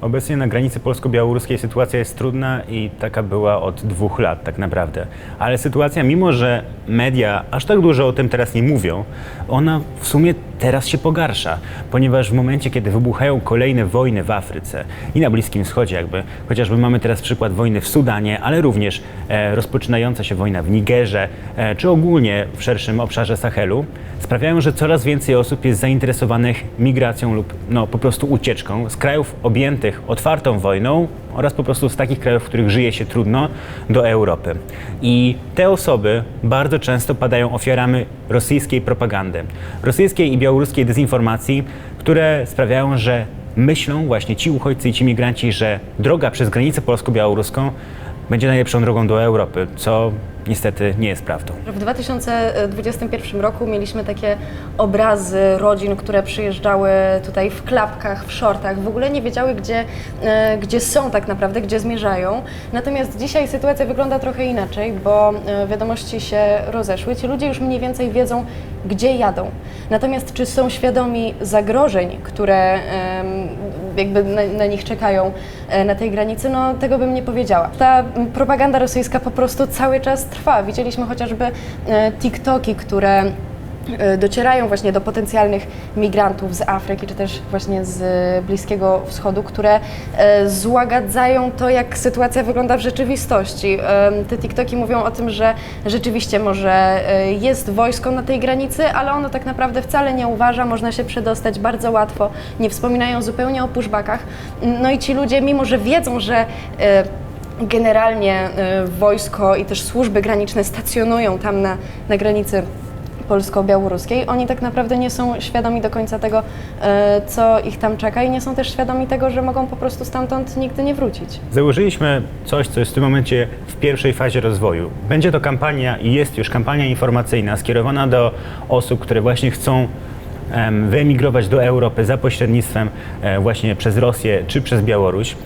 Obecnie na granicy polsko-białoruskiej sytuacja jest trudna i taka była od dwóch lat tak naprawdę. Ale sytuacja, mimo że media aż tak dużo o tym teraz nie mówią, ona w sumie teraz się pogarsza, ponieważ w momencie, kiedy wybuchają kolejne wojny w Afryce i na Bliskim Wschodzie jakby, chociażby mamy teraz przykład wojny w Sudanie, ale również e, rozpoczynająca się wojna w Nigerze, e, czy ogólnie w szerszym obszarze Sahelu, sprawiają, że coraz więcej osób jest zainteresowanych migracją lub no, po prostu ucieczką z krajów objętych otwartą wojną oraz po prostu z takich krajów, w których żyje się trudno, do Europy. I te osoby bardzo często padają ofiarami rosyjskiej propagandy, rosyjskiej i białoruskiej dezinformacji, które sprawiają, że myślą właśnie ci uchodźcy i ci migranci, że droga przez granicę polsko-białoruską będzie najlepszą drogą do Europy, co niestety nie jest prawdą. W 2021 roku mieliśmy takie obrazy rodzin, które przyjeżdżały tutaj w klapkach, w shortach, w ogóle nie wiedziały, gdzie, e, gdzie są tak naprawdę, gdzie zmierzają. Natomiast dzisiaj sytuacja wygląda trochę inaczej, bo e, wiadomości się rozeszły. Ci ludzie już mniej więcej wiedzą, gdzie jadą. Natomiast czy są świadomi zagrożeń, które jakby na, na nich czekają e, na tej granicy, no tego bym nie powiedziała. Ta propaganda rosyjska po prostu cały czas trwa. Widzieliśmy chociażby e, TikToki, które docierają właśnie do potencjalnych migrantów z Afryki, czy też właśnie z Bliskiego Wschodu, które e, złagadzają to, jak sytuacja wygląda w rzeczywistości. E, Te TikToki mówią o tym, że rzeczywiście może e, jest wojsko na tej granicy, ale ono tak naprawdę wcale nie uważa, można się przedostać bardzo łatwo, nie wspominają zupełnie o pushbackach. No i ci ludzie, mimo że wiedzą, że e, generalnie e, wojsko i też służby graniczne stacjonują tam na, na granicy polsko-białoruskiej, oni tak naprawdę nie są świadomi do końca tego, e, co ich tam czeka i nie są też świadomi tego, że mogą po prostu stamtąd nigdy nie wrócić. Założyliśmy coś, co jest w tym momencie w pierwszej fazie rozwoju. Będzie to kampania i jest już kampania informacyjna skierowana do osób, które właśnie chcą wyemigrować do Europy za pośrednictwem e, właśnie przez Rosję czy przez Białoruś.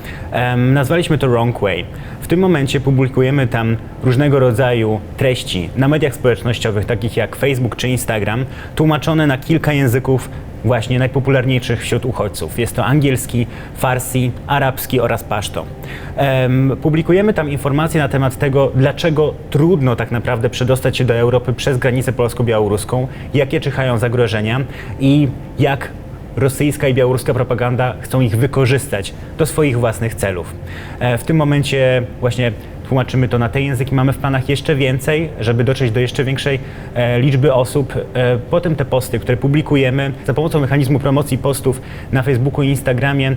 Nazwaliśmy to Wrong Way. W tym momencie publikujemy tam różnego rodzaju treści na mediach społecznościowych, takich jak Facebook czy Instagram, tłumaczone na kilka języków właśnie najpopularniejszych wśród uchodźców. Jest to angielski, farsi, arabski oraz paszto. Em, publikujemy tam informacje na temat tego, dlaczego trudno tak naprawdę przedostać się do Europy przez granicę polsko-białoruską, jakie czyhają zagrożenia i jak rosyjska i białoruska propaganda chcą ich wykorzystać do swoich własnych celów. E, W tym momencie właśnie tłumaczymy to na te języki. Mamy w planach jeszcze więcej, żeby dotrzeć do jeszcze większej e, liczby osób. E, potem te posty, które publikujemy za pomocą mechanizmu promocji postów na Facebooku i Instagramie,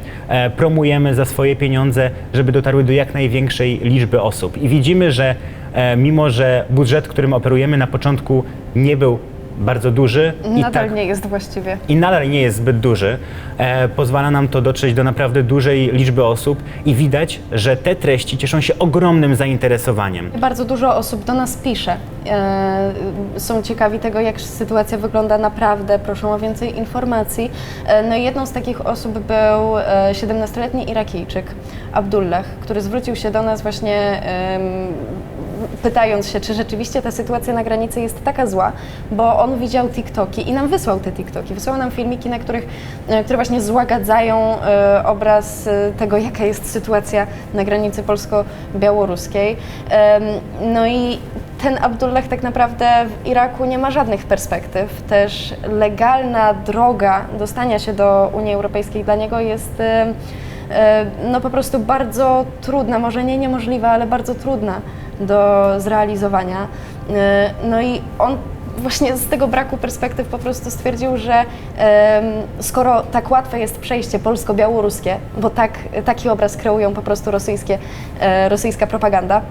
promujemy za swoje pieniądze, żeby dotarły do jak największej liczby osób. I widzimy, że mimo, że budżet, którym operujemy na początku nie był bardzo duży i Nadal tak nie jest właściwie. i nadal nie jest zbyt duży, e, pozwala nam to dotrzeć do naprawdę dużej liczby osób i widać, że te treści cieszą się ogromnym zainteresowaniem. Bardzo dużo osób do nas pisze. E, są ciekawi tego, jak sytuacja wygląda naprawdę, proszą o więcej informacji. E, no i jedną z takich osób był e, 17-letni Irakijczyk, Abdullah, który zwrócił się do nas właśnie em, pytając się, czy rzeczywiście ta sytuacja na granicy jest taka zła, bo on widział TikToki i nam wysłał te TikToki. Wysłał nam filmiki, na których, e, które właśnie złagadzają e, obraz e, tego, jaka jest sytuacja na granicy polsko-białoruskiej. No i ten Abdullah tak naprawdę w Iraku nie ma żadnych perspektyw. Też legalna droga dostania się do Unii Europejskiej dla niego jest no po prostu bardzo trudna, może nie niemożliwa, ale bardzo trudna do zrealizowania. E, No i on właśnie z tego braku perspektyw po prostu stwierdził, że skoro tak łatwe jest przejście polsko-białoruskie, bo tak, taki obraz kreują po prostu rosyjskie, e, rosyjska propaganda,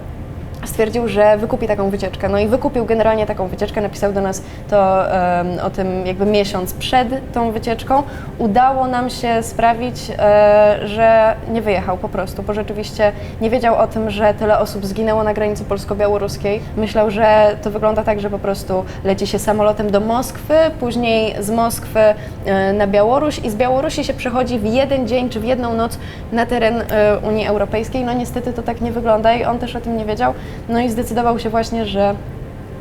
stwierdził, że wykupi taką wycieczkę. No i wykupił generalnie taką wycieczkę, napisał do nas to em, o tym jakby miesiąc przed tą wycieczką. Udało nam się sprawić, e, że nie wyjechał po prostu, bo rzeczywiście nie wiedział o tym, że tyle osób zginęło na granicy polsko-białoruskiej. Myślał, że to wygląda tak, że po prostu leci się samolotem do Moskwy, później z Moskwy e, na Białoruś i z Białorusi się przechodzi w jeden dzień czy w jedną noc na teren e, Unii Europejskiej. No niestety to tak nie wygląda i on też o tym nie wiedział. No i zdecydował się właśnie, że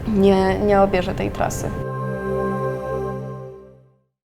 nie, nie obierze tej trasy.